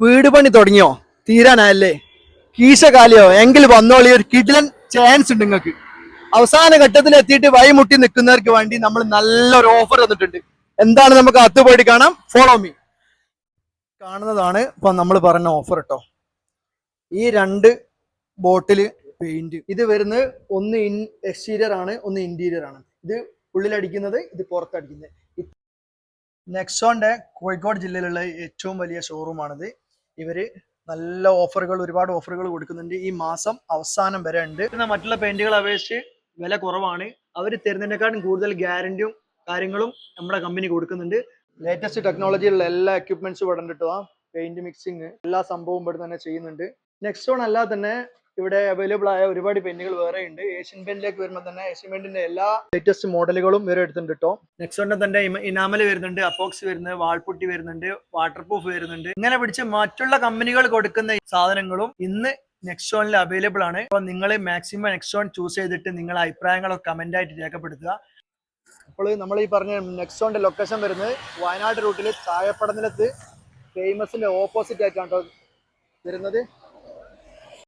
വീട് പണി തുടങ്ങിയോ? തീരാനായല്ലേ? കീശകാലിയോ? എങ്കിൽ വന്നോളി ഒരു കിടിലൻ ചാൻസ് ഉണ്ട് നിങ്ങൾക്ക്. അവസാന ഘട്ടത്തിൽ എത്തിയിട്ട് വൈമുട്ടി നിൽക്കുന്നവർക്ക് വേണ്ടി നമ്മൾ നല്ലൊരു ഓഫർ തന്നിട്ടുണ്ട്. എന്താണ് നമുക്ക് അത്ത് പോയിട്ട് കാണാം? ഫോളോ മീ കാണുന്നതാണ് ഇപ്പൊ നമ്മൾ പറഞ്ഞ ഓഫർ കേട്ടോ ഈ രണ്ട് ബോട്ടിൽ പെയിന്റ് ഇത് വരുന്നത് ഒന്ന് ഇൻ എക്സ്റ്റീരിയർ ആണ് ഒന്ന് ഇന്റീരിയർ ആണ്. ഇത് ഉള്ളിലടിക്കുന്നത് ഇത് പുറത്തടിക്കുന്നത് നെക്സോന്റെ കോഴിക്കോട് ജില്ലയിലുള്ള ഏറ്റവും വലിയ ഷോറൂമാണിത് ഇവർ നല്ല ഓഫറുകൾ ഒരുപാട് ഓഫറുകൾ കൊടുക്കുന്നുണ്ട്. ഈ മാസം അവസാനം വരെ ഉണ്ട്. മറ്റുള്ള പെയിന്റുകൾ അപേക്ഷിച്ച് വില കുറവാണ്. അവർ തരുന്നതിനെക്കാളും കൂടുതൽ ഗ്യാരണ്ടിയും കാര്യങ്ങളും നമ്മുടെ കമ്പനി കൊടുക്കുന്നുണ്ട്. ലേറ്റസ്റ്റ് ടെക്നോളജിയിലുള്ള എല്ലാ എക്യുപ്മെന്റ്സും ഇവിടെ ഉണ്ട് പെയിന്റ് മിക്സിങ് എല്ലാ സംഭവവും ഇവിടെ തന്നെ ചെയ്യുന്നുണ്ട്. നെക്സ്റ്റ് ഓൺ അല്ലാതെ തന്നെ ഇവിടെ അവൈലബിൾ ആയ ഒരുപാട് പെന്നുകൾ വേറെ ഉണ്ട്. ഏഷ്യൻ പെയിന്റിലേക്ക് വരുമ്പോൾ തന്നെ ഏഷ്യൻ പെയിന്റിന്റെ എല്ലാ ലേറ്റസ്റ്റ് മോഡലുകളും ഇവരെ എടുത്തിട്ടുണ്ട് കേട്ടോ ഉണ്ടെ തന്നെ ഇനാമൽ വരുന്നുണ്ട് അപ്പോക്സ് വരുന്നുണ്ട് വാൾപുട്ടി വരുന്നുണ്ട് വാട്ടർ പ്രൂഫ് വരുന്നുണ്ട്. ഇങ്ങനെ പിടിച്ച് മറ്റുള്ള കമ്പനികൾ കൊടുക്കുന്ന സാധനങ്ങളും ഇന്ന് നെക്സ്റ്റോണിൽ അവൈലബിൾ ആണ്. അപ്പോൾ നിങ്ങൾ മാക്സിമം നെക്സ്റ്റോൺ ചൂസ് ചെയ്തിട്ട് നിങ്ങളുടെ അഭിപ്രായങ്ങളൊക്കെ കമന്റ് ആയിട്ട് രേഖപ്പെടുത്തുക. അപ്പോൾ നമ്മൾ ഈ പറഞ്ഞ നെക്സ്റ്റോണിന്റെ ലൊക്കേഷൻ വരുന്നത് വയനാട് റൂട്ടിൽ ചായപ്പടനിലത്ത്. ഫേമസിന്റെ ഓപ്പോസിറ്റ് ആയിട്ടാണ് ട്ടോ വരുന്നത്.